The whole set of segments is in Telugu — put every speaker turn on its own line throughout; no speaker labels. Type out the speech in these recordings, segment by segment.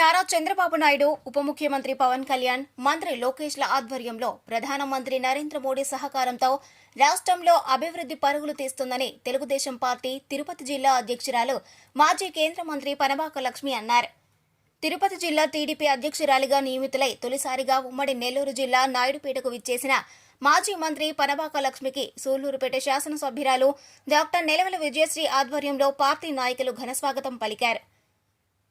నారా చంద్రబాబు నాయుడు ఉప ముఖ్యమంత్రి పవన్ కళ్యాణ్ మంత్రి లోకేష్ల ఆధ్వర్యంలో ప్రధానమంత్రి నరేంద్ర మోడీ సహకారంతో రాష్ట్రంలో అభివృద్ధి పరుగులు తీస్తుందని తెలుగుదేశం పార్టీ తిరుపతి జిల్లా అధ్యక్షురాలు మాజీ కేంద్ర మంత్రి పనబాక లక్ష్మి అన్నారు. తిరుపతి జిల్లా టీడీపీ అధ్యక్షురాలిగా నియమితులై తొలిసారిగా ఉమ్మడి నెల్లూరు జిల్లా నాయుడుపేటకు విచ్చేసిన మాజీ మంత్రి పనబాక లక్ష్మికి సూళ్ళూరుపేట శాసనసభ్యురాలు డాక్టర్ నెలవల విజయశ్రీ ఆధ్వర్యంలో పార్టీ నాయకులు ఘనస్వాగతం పలికారు.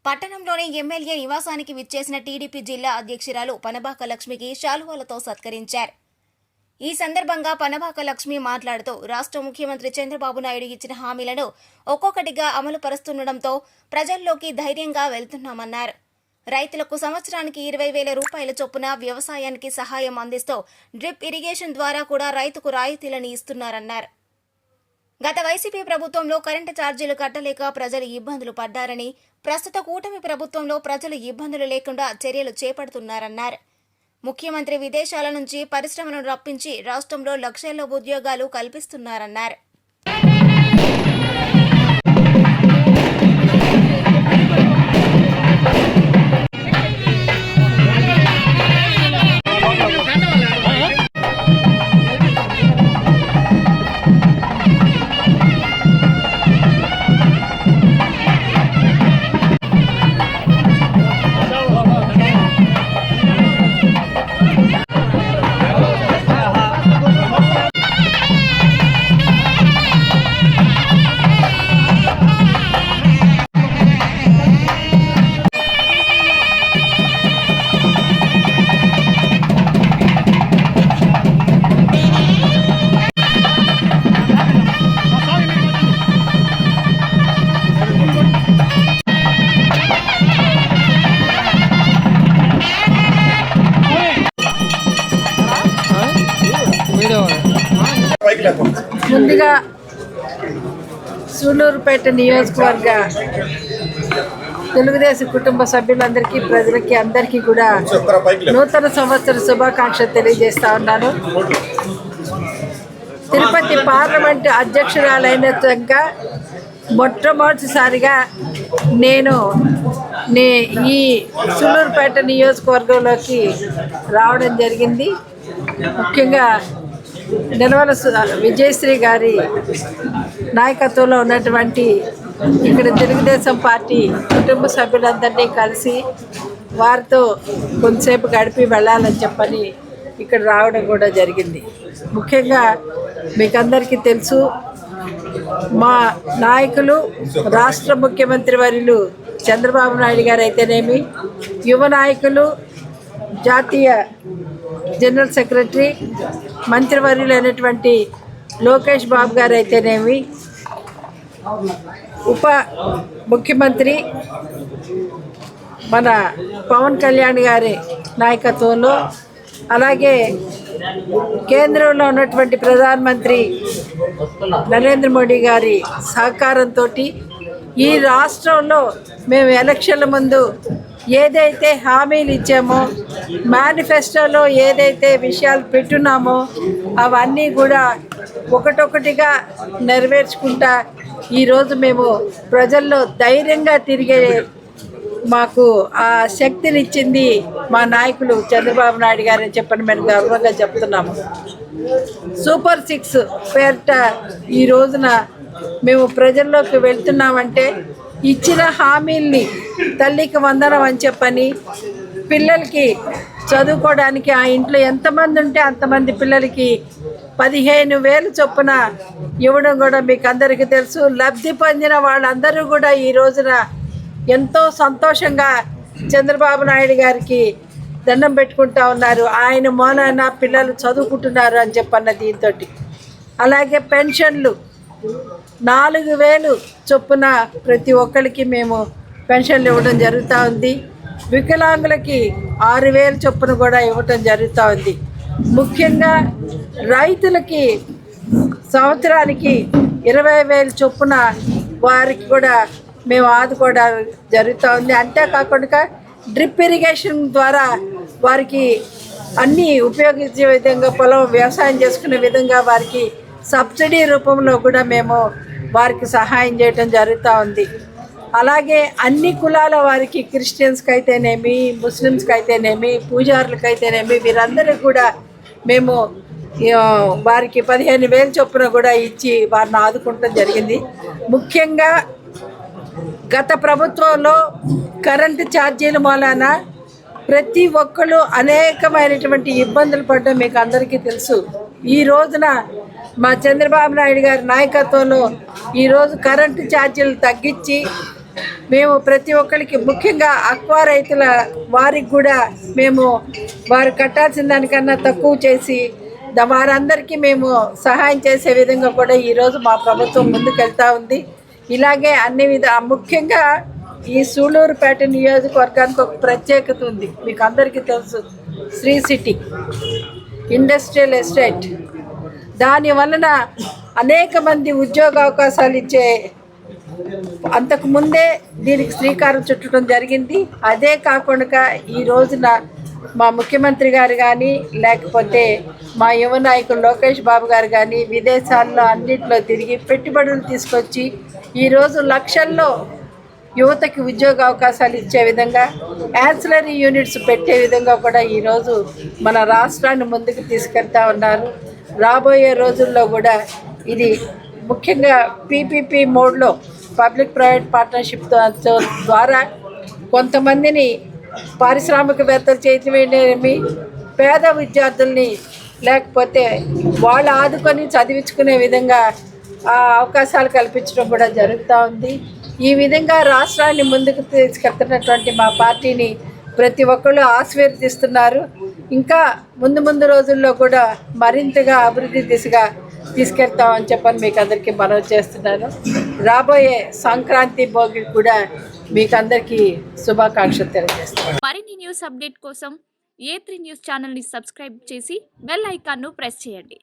పట్టణంలోని ఎమ్మెల్యే నివాసానికి విచ్చేసిన టీడీపీ జిల్లా అధ్యక్షురాలు పనబాక లక్ష్మికి శాలువాలతో సత్కరించారు. ఈ సందర్భంగా పనబాక లక్ష్మి మాట్లాడుతూ రాష్ట్ర ముఖ్యమంత్రి చంద్రబాబు నాయుడు ఇచ్చిన హామీలను ఒక్కొక్కటిగా అమలు పరుస్తుండటంతో ప్రజల్లోకి ధైర్యంగా వెళ్తున్నామన్నారు. రైతులకు సంవత్సరానికి ఇరవై వేల రూపాయల చొప్పున వ్యవసాయానికి సహాయం అందిస్తూ డ్రిప్ ఇరిగేషన్ ద్వారా కూడా రైతుకు రాయితీలను ఇస్తున్నారన్నారు. గత వైసీపీ ప్రభుత్వంలో కరెంటు ఛార్జీలు కట్టలేక ప్రజలు ఇబ్బందులు పడ్డారని ప్రస్తుత కూటమి ప్రభుత్వంలో ప్రజలు ఇబ్బందులు లేకుండా చర్యలు చేపడుతున్నారన్నారు. ముఖ్యమంత్రి విదేశాల నుంచి పరిశ్రమలను రప్పించి రాష్ట్రంలో లక్షల్లో ఉద్యోగాలు కల్పిస్తున్నారన్నారు.
ముందుగా సూళ్ళూరుపేట నియోజకవర్గ తెలుగుదేశం కుటుంబ సభ్యులందరికీ ప్రజలకి అందరికీ కూడా నూతన సంవత్సర శుభాకాంక్షలు తెలియజేస్తా ఉన్నాను. తిరుపతి పార్లమెంట్ అధ్యక్షురాలైనగా మొట్టమొదటిసారిగా నేను నే ఈ సూలూరుపేట నియోజకవర్గంలోకి రావడం జరిగింది. ముఖ్యంగా నిలవల విజయశ్రీ గారి నాయకత్వంలో ఉన్నటువంటి ఇక్కడ తెలుగుదేశం పార్టీ కుటుంబ సభ్యులందరినీ కలిసి వారితో కొంతసేపు గడిపి వెళ్ళాలని చెప్పని ఇక్కడ రావడం కూడా జరిగింది. ముఖ్యంగా మీకు అందరికీ తెలుసు మా నాయకులు రాష్ట్ర ముఖ్యమంత్రి వర్యులు చంద్రబాబు నాయుడు గారు అయితేనేమి యువ నాయకులు జాతీయ జనరల్ సెక్రటరీ మంత్రివర్యులైనటువంటి లోకేష్ బాబు గారు అయితేనేమి ఉప ముఖ్యమంత్రి మన పవన్ కళ్యాణ్ గారి నాయకత్వంలో అలాగే కేంద్రంలో ఉన్నటువంటి ప్రధానమంత్రి నరేంద్ర మోడీ గారి సహకారంతో ఈ రాష్ట్రంలో మేము ఎలక్షన్ల ముందు ఏదైతే హామీలు ఇచ్చామో మేనిఫెస్టోలో ఏదైతే విషయాలు పెట్టున్నామో అవన్నీ కూడా ఒకటొకటిగా నెరవేర్చుకుంటా ఈరోజు మేము ప్రజల్లో ధైర్యంగా తిరిగే మాకు ఆ శక్తిని ఇచ్చింది మా నాయకులు చంద్రబాబు నాయుడు గారు అని చెప్పని మేము గర్వంగా చెప్తున్నాము. సూపర్ సిక్స్ పేరిట ఈ రోజున మేము ప్రజల్లోకి వెళ్తున్నామంటే ఇచ్చిన హామీల్ని తల్లికి వందనం అని చెప్పని పిల్లలకి చదువుకోవడానికి ఆ ఇంట్లో ఎంతమంది ఉంటే అంతమంది పిల్లలకి పదిహేను వేలు చొప్పున ఇవ్వడం కూడా మీకు అందరికీ తెలుసు. లబ్ధి పొందిన వాళ్ళందరూ కూడా ఈ రోజున ఎంతో సంతోషంగా చంద్రబాబు నాయుడు గారికి దండం పెట్టుకుంటా ఉన్నారు. ఆయన మోనాన పిల్లలు చదువుకుంటున్నారు అని చెప్పన్న దీంతో అలాగే పెన్షన్లు నాలుగు వేలు చొప్పున ప్రతి ఒక్కరికి మేము పెన్షన్లు ఇవ్వడం జరుగుతూ ఉంది. వికలాంగులకి ఆరు వేలు చొప్పున కూడా ఇవ్వటం జరుగుతూ ఉంది. ముఖ్యంగా రైతులకి సంవత్సరానికి ఇరవై వేలు చొప్పున వారికి కూడా మేము ఆదుకోవడం జరుగుతూ ఉంది. అంతేకాకుండా డ్రిప్ ఇరిగేషన్ ద్వారా వారికి అన్నీ ఉపయోగించే విధంగా పొలం వ్యవసాయం చేసుకునే విధంగా వారికి సబ్సిడీ రూపంలో కూడా మేము వారికి సహాయం చేయటం జరుగుతూ ఉంది. అలాగే అన్ని కులాల వారికి క్రిస్టియన్స్కి అయితేనేమి ముస్లిమ్స్కి అయితేనేమి పూజారులకు అయితేనేమి వీరందరూ కూడా మేము వారికి పదిహేను వేలు చొప్పున కూడా ఇచ్చి వారిని ఆదుకుంటం జరిగింది. ముఖ్యంగా గత ప్రభుత్వంలో కరెంటు ఛార్జీల మూలాన ప్రతి ఒక్కళ్ళు అనేకమైనటువంటి ఇబ్బందులు పడ్డం మీకు అందరికీ తెలుసు. ఈ రోజున మా చంద్రబాబు నాయుడు గారి నాయకత్వంలో ఈరోజు కరెంటు ఛార్జీలు తగ్గించి మేము ప్రతి ఒక్కరికి ముఖ్యంగా అక్వా రైతుల వారికి కూడా మేము వారు కట్టాల్సిన దానికన్నా తక్కువ చేసి వారందరికీ మేము సహాయం చేసే విధంగా కూడా ఈరోజు మా ప్రభుత్వం ముందుకెళ్తూ ఉంది. ఇలాగే అన్ని విధ ముఖ్యంగా ఈ సూళ్ళూరుపేట నియోజకవర్గానికి ఒక ప్రత్యేకత ఉంది. మీకు అందరికీ తెలుసు. శ్రీ సిటీ. ఇండస్ట్రియల్ ఎస్టేట్ దాని వలన అనేక మంది ఉద్యోగ అవకాశాలు ఇచ్చే అంతకు ముందే దీనికి శ్రీకారం చుట్టడం జరిగింది. అదే కాకుండా ఈ రోజున మా ముఖ్యమంత్రి గారు కానీ లేకపోతే మా యువ నాయకులు లోకేష్ బాబు గారు కానీ విదేశాల్లో అన్నింటిలో తిరిగి పెట్టుబడులు తీసుకొచ్చి ఈరోజు లక్షల్లో యువతకి ఉద్యోగ అవకాశాలు ఇచ్చే విధంగా యాన్సిలరీ యూనిట్స్ పెట్టే విధంగా కూడా ఈరోజు మన రాష్ట్రాన్ని ముందుకు తీసుకెళ్తా ఉన్నారు. రాబోయే రోజుల్లో కూడా ఇది ముఖ్యంగా పీపీపీ మోడ్లో పబ్లిక్ ప్రైవేట్ పార్ట్నర్షిప్ ద్వారా కొంతమందిని పారిశ్రామికవేత్తలు చేతివేయడమేమి పేద విద్యార్థుల్ని లేకపోతే వాళ్ళు ఆదుకొని చదివించుకునే విధంగా ఆ అవకాశాలు కల్పించడం కూడా జరుగుతూ ఉంది. ఈ విధంగా రాష్ట్రాన్ని ముందుకు తీసుకెళ్తున్నటువంటి మా పార్టీని ప్రతి ఒక్కళ్ళు ఆశీర్వదిస్తున్నారు. ఇంకా ముందు ముందు రోజుల్లో కూడా మరింతగా అభివృద్ధి దిశగా తీసుకెళ్తామని చెప్పని మీకు అందరికీ మనవి చేస్తున్నాను. రాబోయే సంక్రాంతి భోగి కూడా మీకు అందరికీ శుభాకాంక్షలు తెలియజేస్తాను
మరిన్ని న్యూస్ అప్డేట్ కోసం ఏ త్రీ న్యూస్ ఛానల్ని సబ్స్క్రైబ్ చేసి బెల్ ఐకాన్ను ప్రెస్ చేయండి.